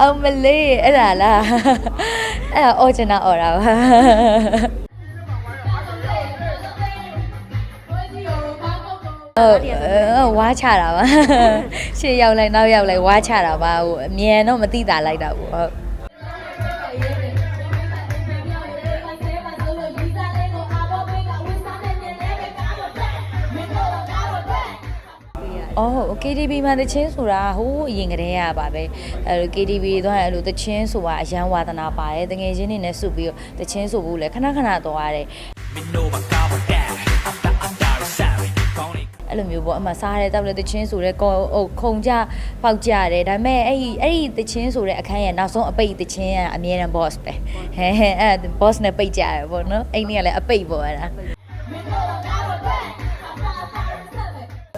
အောင်မလေးအဲ့ဒါလားအဲ့ဒါအော်ချင်တာအော်တာပါဟုတ်ဝါချတာပါရှေ့ရောက်လိုက်နောက်ရောက်လိုက်ဝါချတာပါဟိုအမြန်တော့မသိတာလိုက်တာပေါ့ဟုတ် အော် KTV မှာတချင်းဆိုတာဟိုးအရင်ကတည်းကပါပဲအဲလို KTV သွားရင်အဲ့လိုတချင်းဆိုတာအရန်ဝါသနာပါတယ်တငယ်ချင်းတွေနဲ့စုပြီးတော့တချင်းဆိုဖို့လဲခဏခဏသွားရတယ်မင်းတို့မကောင်းပါတဲ့အတာအတာဆိုင်ကောင်းနေအဲ့လိုမျိုးပေါ့အမှစားရဲတောက်လဲတချင်းဆိုရဲကောဟုတ်ခုံကြပေါက်ကြတယ်ဒါပေမဲ့အဲ့ဒီအဲ့ဒီတချင်းဆိုတဲ့အခန်းရဲ့နောက်ဆုံးအပိတ်တချင်းကအမြဲတမ်း boss ပဲဟဲဟဲအဲ့ boss နဲ့ပိတ်ကြရပေါ့နော်အဲ့ဒီကလည်းအပိတ်ပေါ့အဲ့ဒါ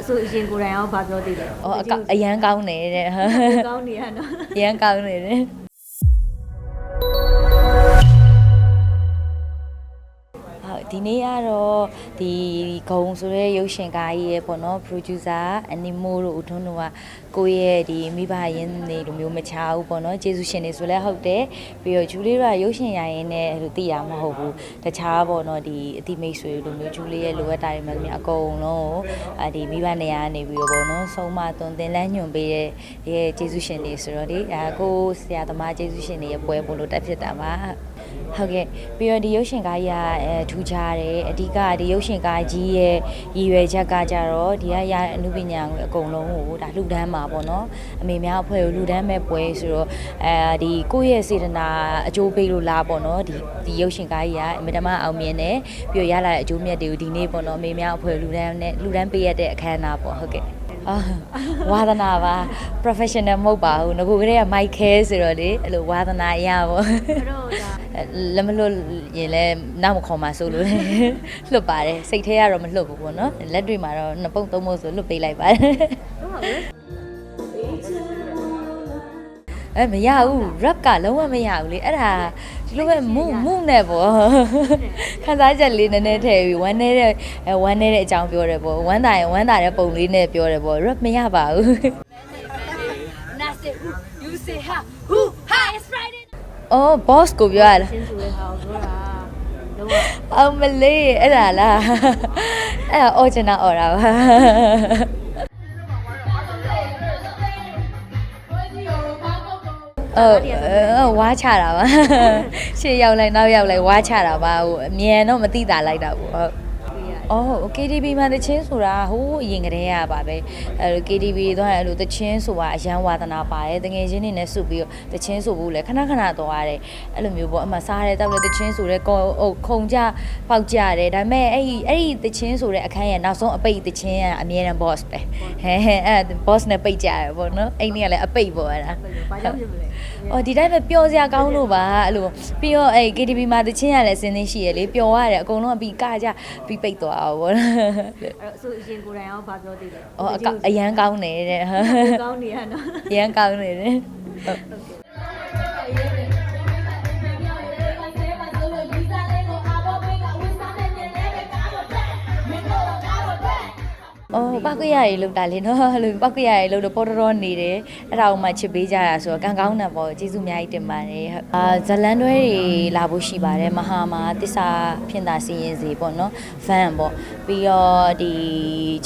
ဆိုအရင်ကိုယ်တိုင်ရောဗာပြောသေးတယ်အော်အကအရန်ကောင်းတယ်တဲ့ဟကောင်းနေရနော်အရန်ကောင်းနေတယ် ဒီနေ့ကတော့ဒီဂုံဆိုတဲ့ရုပ်ရှင်ကားကြီးရဲ့ပေါ့နော် producer animo တို့ဦးထွန်းတို့ကကိုယ့်ရဲ့ဒီမိဘရင်းနေလိုမျိုးမချဘူးပေါ့နော်ကျေးဇူးရှင်တွေဆိုလဲဟုတ်တယ်ပြီးတော့ဂျူလီကရုပ်ရှင်ရရင်နဲ့အဲ့လိုသိရမှာမဟုတ်ဘူးတခြားပေါ့နော်ဒီအတိမိတ်ဆွေလိုမျိုးဂျူလီရဲ့လိုအပ်တာတွေမှလည်းအကုန်လုံးကိုအဒီမိဘနေရာကနေပြီးတော့ပေါ့နော်ဆုံးမသွန်သင်လန်းညွန်ပေးတဲ့ရဲ့ကျေးဇူးရှင်တွေဆိုတော့ဒီအဲကိုဆရာသမားကျေးဇူးရှင်တွေရဲ့ပွဲပို့လို့တက်ဖြစ်တာပါ ဟုတ်ကဲ့ပြီးတော့ဒီရုပ်ရှင်ကားကြီးကအဲထူးခြားတယ်အဓိကဒီရုပ်ရှင်ကားကြီးရဲ့ရည်ရွယ်ချက်ကကြတော့ဒီကရအမှုပညာကိုအကုန်လုံးကိုဒါလှူဒန်းမှာပေါ့နော်အမေများအဖွဲ့ကိုလှူဒန်းမဲ့ပွဲဆိုတော့အဲဒီကိုယ့်ရဲ့စေတနာအကျိုးပေးလို့လားပေါ့နော်ဒီဒီရုပ်ရှင်ကားကြီးကအင်မတန်မှအောင်မြင်တယ်ပြီးတော့ရလာတဲ့အကျိုးမြတ်တွေကိုဒီနေ့ပေါ့နော်အမေများအဖွဲ့လှူဒန်းနဲ့လှူဒန်းပေးရတဲ့အခမ်းအနားပေါ့ဟုတ်ကဲ့ အာဝါသနာပါ professional မဟုတ်ပါဘူးငကိုကလေးက mic care ဆိုတော့လေအဲ့လိုဝါသနာအရပေါ့အဲ့တော့ဒါလက်မလွတ်ရင်လည်းနောက်မခေါ်မှဆိုလို့လေလွတ်ပါတယ်စိတ်ထဲကတော့မလွတ်ဘူးပေါ့နော်လက်တွေမှာတော့နှစ်ပုံသုံးပုံဆိုလွတ်ပေးလိုက်ပါတယ်တော့ဟာပဲ အဲမရဘူး rap ကလုံးဝမရဘူးလေအဲ့ဒါဒီလိုပဲမုမုနဲ့ပေါ့ခန်းစားချက်လေးနည်းနည်းထည့်ပြီးဝမ်းနေတဲ့အဲဝမ်းနေတဲ့အကြောင်းပြောတယ်ပေါ့ဝမ်းသာရင်ဝမ်းသာတဲ့ပုံလေးနဲ့ပြောတယ်ပေါ့ rap မရပါဘူး Nasty, you say ha, who, ha, it's Friday. အော် boss ကိုပြောရလားချင်းဆိုတဲ့ဟာကိုပြောတာလုံးဝအောင်မလေးအဲ့ဒါလားအဲ့ဒါအော်ချင်တာအော်တာပါ ဟုတ်ဝါချတာပါရှေ့ရောက်လိုက်နောက်ရောက်လိုက်ဝါချတာပါဟိုအမြန်တော့မသိတာလိုက်တာပေါ့ဟုတ် အော် KTV မှာတချင်းဆိုတာဟိုးအရင်ကတည်းကပါပဲအဲလို KTV သွားရင်အဲ့လိုတချင်းဆိုတာအရန်ဝါသနာပါတယ်တငယ်ချင်းတွေနဲ့စုပြီးတော့တချင်းဆိုဖို့လဲခဏခဏသွားရတယ်အဲ့လိုမျိုးပေါ့အမှစားရဲတောက်လဲတချင်းဆိုရဲကောဟုတ်ခုံကြပေါက်ကြတယ်ဒါပေမဲ့အဲ့ဒီအဲ့ဒီတချင်းဆိုတဲ့အခန်းရဲ့နောက်ဆုံးအပိတ်တချင်းကအမြဲတမ်း boss ပဲဟဲဟဲအဲ့ boss နဲ့ပိတ်ကြရပေါ့နော်အဲ့ဒီကလည်းအပိတ်ပေါ့အဲ့ဒါဘာကြောင့်ဖြစ်မလဲ။အော်ဒီတိုင်းပဲပျော်စရာကောင်းလို့ပါအဲ့လိုပြီးတော့အဲ့ KTV မှာတချင်းရလဲစင်းနေရှိရလေပျော်ရတယ်အကုန်လုံးကပြီးကကြပြီးပိတ်သွားအောင်ပေါ့။အဲ့တော့အဆိုအရင်ကိုယ်တိုင်ရောဗာပြောသေးတယ်အော်အကအရန်ကောင်းတယ်တဲ့။ကောင်းနေရနော်အရန်ကောင်းနေတယ်။ဟုတ် အော်ပောက်ကရရေလောက်တာလေနော်အဲ့လိုပောက်ကရရေလောက်တော့ပေါ်တော်တော်နေတယ်အဲ့ဒါကိုမှချစ်ပေးကြတာဆိုတော့ကံကောင်းတာပေါ့ကျေးဇူးအများကြီးတင်ပါတယ်ဟုတ်အာဇလန်တွဲတွေလာဖို့ရှိပါတယ်မဟာမှာတစ္ဆာဖြင့်သာစီရင်စီပေါ့နော် fan ပေါ့ပြီးတော့ဒီ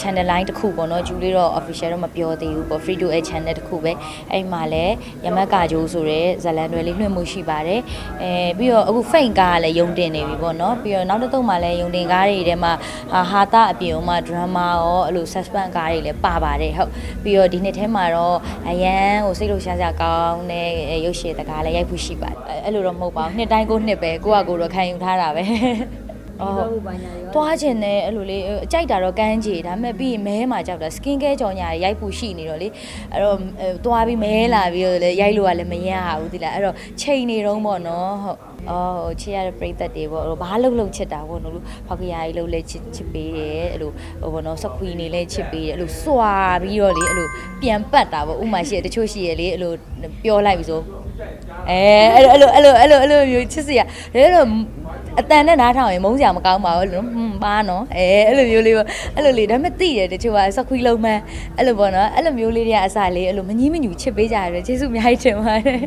channel line တစ်ခုပေါ့နော်ဂျူလေးတော့ official တော့မပြောသေးဘူးပေါ့ free to air channel တစ်ခုပဲအဲ့မှာလည်းရမက်ကဂျိုးဆိုတဲ့ဇလန်တွဲလေးလွှင့်မှုရှိပါတယ်အဲပြီးတော့အခု fake ကားကလည်းယုံတင်နေပြီပေါ့နော်ပြီးတော့နောက်တစ်သုံးမှာလည်းယုံတင်ကားတွေထဲမှာဟာဟာတာအပြင်မှာ drama ရောအဲ့လို suspense ကားတွေလည်းပါပါတယ်ဟုတ်ပြီးတော့ဒီနှစ်ထဲမှာတော့အရန်ဟိုစိတ်လို့ရှားရှားကောင်းတဲ့ရုပ်ရှင်တကားလည်းရိုက်ဖို့ရှိပါတယ်အဲ့အဲ့လိုတော့မဟုတ်ပါဘူးနှစ်တိုင်းကိုနှစ်ပဲကိုကကိုတော့ခံယူထားတာပဲ ဒီတော့ဘူးဘာညာရောတွားခြင်းနဲ့အဲ့လိုလေအကြိုက်တာတော့ကန်းကြီးဒါပေမဲ့ပြီးရင်မဲမှာကြောက်တာ skin care ကြော်ညာရိုက်ဖို့ရှိနေတော့လေအဲ့တော့တွားပြီးမဲလာပြီးတော့လေရိုက်လို့ကလည်းမရဘူးဒီလားအဲ့တော့ချိန်နေတော့ပေါ့နော်ဟုတ်အော်ချစ်ရတဲ့ပြိသက်တွေပေါ့ဟိုဘာလှုပ်လှုပ်ချစ်တာပေါ့နော်လူဖောက်ကရာကြီးလှုပ်လဲချစ်ချစ်ပေးတယ်အဲ့လိုဟိုပေါ့နော်စခွီနေလဲချစ်ပေးတယ်အဲ့လိုစွာပြီးတော့လေအဲ့လိုပြန်ပတ်တာပေါ့ဥမာရှိရတချို့ရှိရလေအဲ့လိုပြောလိုက်ပြီဆိုအဲအဲ့လိုအဲ့လိုအဲ့လိုအဲ့လိုအဲ့လိုမျိုးချစ်စရာဒါတော့ အတန်နဲ့နားထောင်ရင်မုန်းစရာမကောင်းပါဘူးလို့ဟွန်းပါနော်အဲအဲ့လိုမျိုးလေးပေါ့အဲ့လိုလေးဒါပေမဲ့သိတယ်တချို့ကစခွီလုံးမှန်းအဲ့လိုပေါ့နော်အဲ့လိုမျိုးလေးတွေကအစားလေးအဲ့လိုမငီးမညူချစ်ပေးကြရတယ်ကျေးဇူးအများကြီးတင်ပါတယ်